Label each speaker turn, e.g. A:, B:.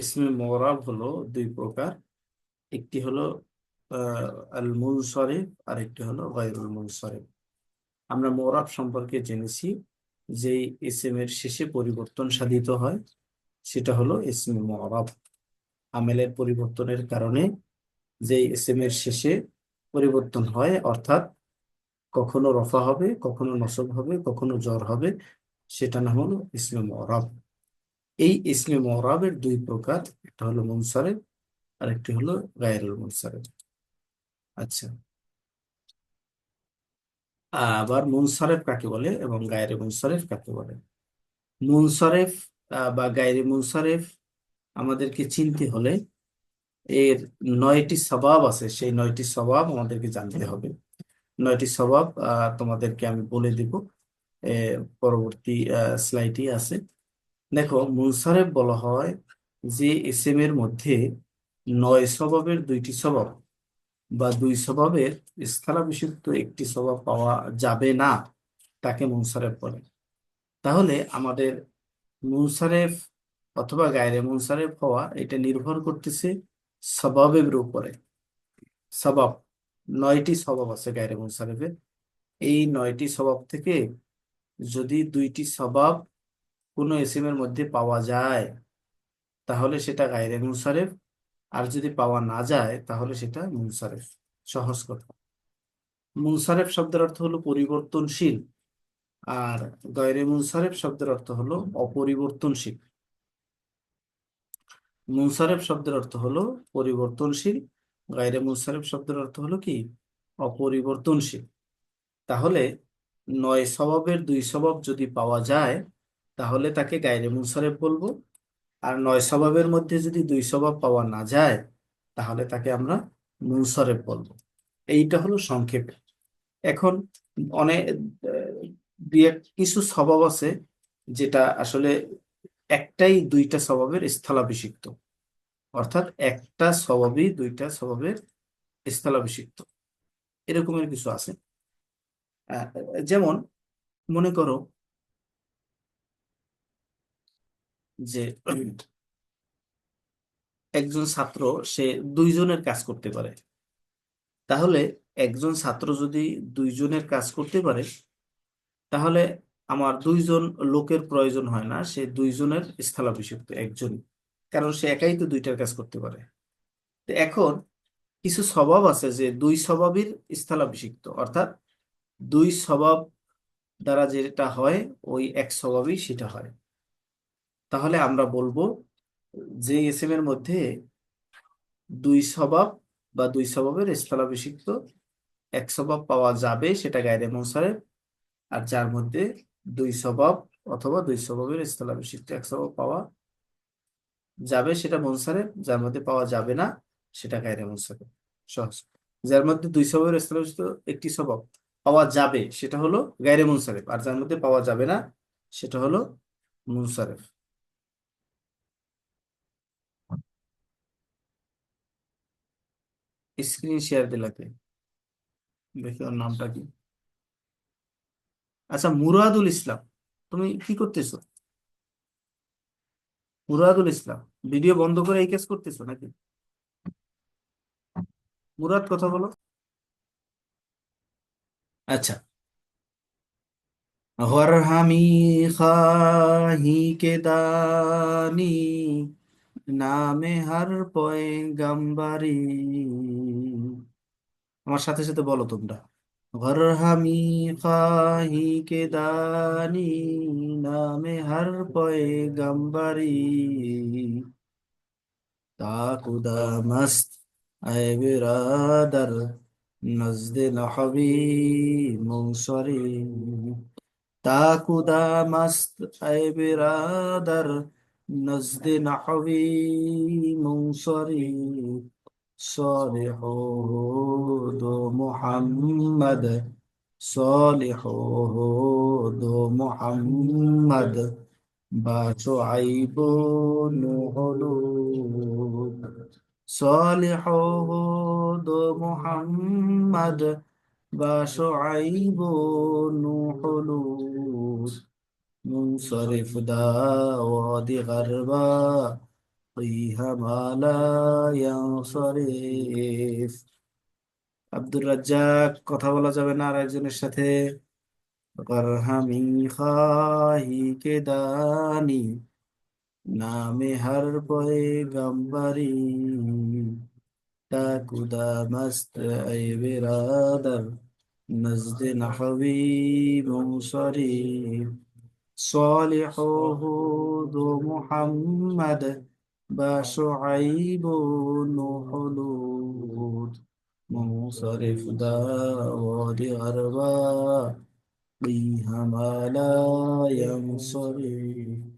A: ইসমে মোরাব হলো দুই প্রকার। একটি হলো আল মুনসরিফ আর একটি হলো গায়রুল মুনসরিফ। আমরা মোরাব সম্পর্কে জেনেছি যে ইসমের শেষে পরিবর্তন সাধিত হয়, সেটা হলো ইসমে মোরাব আমেলের পরিবর্তনের কারণে যে ইসমের শেষে পরিবর্তন হয়, অর্থাৎ কখনো রফা হবে, কখনো নসব হবে, কখনো জ্বর হবে, সেটা নাম হলো ইসমে মোরাব এই ইসমে মোরাবের দুই প্রকার, একটা হলো মুনসারেফ আর একটি হলো গায়রুল মুনসারেফ আচ্ছা। আবার মুনসারেফ কাকে বলে এবং গায়রে মুনসারেফ কাকে বলে? মুনসারেফ বা গায়রে মুনসারেফ আমাদেরকে চিনতে হলে এর নয়টি স্বভাব আছে, সেই নয়টি স্বভাব আমাদেরকে জানতে হবে। নয়টি স্বভাব তোমাদেরকে আমি বলে দিব। পরবর্তী স্লাইডে আছে। দেখো মুনসারেফ বলা হয় যে এসএম এর মধ্যে নয় স্বভাবের দুইটি স্বভাব বা দুই স্বভাবের স্থলাভিষিক্ত একটি স্বভাব পাওয়া যাবে না তাকে মুনসারেফ বলে। তাহলে আমাদের মুনসারেফ অথবা গায়রে মুনসারেফ হওয়া এটা নির্ভর করতেছে স্বভাবের উপরে। স্বভাব, নয়টি স্বভাব আছে গায়রে মুনসারেফের এই নয়টি স্বভাব থেকে যদি দুইটি স্বভাব কোনো এসএম এর মধ্যে পাওয়া যায়, তাহলে সেটা গায়রে মুনসারেফ আর যদি পাওয়া না যায়, তাহলে সেটা মুনসারেফ সহজ কথা। মুনসারেফ শব্দের অর্থ হলো পরিবর্তনশীল, আর গয়রে মুনসারেফ শব্দের অর্থ হলো অপরিবর্তনশীল। মুনসারেফ শব্দের অর্থ হলো পরিবর্তনশীল, গায়রে মুনসারেফ শব্দের অর্থ হলো কি? অপরিবর্তনশীল। তাহলে নয় স্বভাবের দুই স্বভাব যদি পাওয়া যায় তাহলে তাকে গায়রে মুনসারেফ বলব। আর নয় স্বভাবের মধ্যে যদি দুই স্বভাব পাওয়া না যায়, তাহলে তাকে আমরা মুনসারেফ বলব। এইটা হলো সংক্ষেপে। এখন অনেক দুই এক, কিছু স্বভাব আছে যেটা আসলে একটাই দুইটা স্বভাবের স্থলাভিষিক্ত। অর্থাৎ একটা স্বভাবই দুইটা স্বভাবের স্থলাভিষিক্ত। এরকমের কিছু আছে। যেমন মনে করো যে একজন ছাত্র, সে দুইজনের কাজ করতে পারে। তাহলে একজন ছাত্র যদি দুইজনের কাজ করতে পারে, তাহলে আমার দুইজন লোকের প্রয়োজন হয় না, সে দুইজনের স্থলাভিষিক্ত, একজন। কারণ সে একাই তো দুইটার কাজ করতে পারে। এখন কিছু স্বভাব আছে যে দুই স্বভাবের স্থলাভিষিক্ত, অর্থাৎ দুই স্বভাব দ্বারা যেটা হয়, ওই এক স্বভাবই সেটা হয়। তাহলে আমরা বলব যে এসএম এর মধ্যে দুই স্বভাব বা দুই স্বভাবের স্থলাভিষিক্ত এক স্বভাব পাওয়া যাবে সেটা গায়রে মুনসারেফ আর যার মধ্যে দুই স্বভাব অথবা দুই স্বভাবের স্থলাভিষিক্ত এক স্বভাব পাওয়া যাবে সেটা মুনসারেফ যার মধ্যে পাওয়া যাবে না সেটা গায়রে মুনসারেফ সহজ। যার মধ্যে দুই স্বভাবের স্থলাভিষিক্ত একটি স্বভাব পাওয়া যাবে সেটা হলো গায়রে মুনসারেফ আর যার মধ্যে পাওয়া যাবে না সেটা হলো মুনসারেফ। স্ক্রিন শেয়ার দিলাকে দেখি ওর নামটা কি? আচ্ছা মুরাদুল ইসলাম, তুমি কি করতেছো? মুরাদুল ইসলাম ভিডিও বন্ধ করে এই কাজ করতেছো নাকি? মুরাদ, কথা বলো। আচ্ছা। হরহামি খাহি কে দানি নামে হার পয়গাম্বারি। আমার সাথে সাথে বলো তোমরা। ঘর হামি খাহি কে দানি নামে হার পয়গাম্বারি। তাকুদা মস্ত আয় বিরাদার, নজদ নহবি মুনসরি তাকুদা মস্ত আয় বিরাদার نزد نحوي منصري صالح دو محمد صالح دو محمد باتو عيب نهلود صالح دو محمد باتو عيب نهلود মুনসরিফ দাওয়াদি গারবা فيها ما لا ينصرف আব্দুর রাজ্জাক কথা বলা যাবে না আর একজনের সাথে করহামি খাহি কে দানি নামে হর পয়গম্বরি تاكدا مست أي برادر نزد نحوي منصرف صالح هود محمد بشعيب نحلود منصرف داود بها ما لا ينصرف.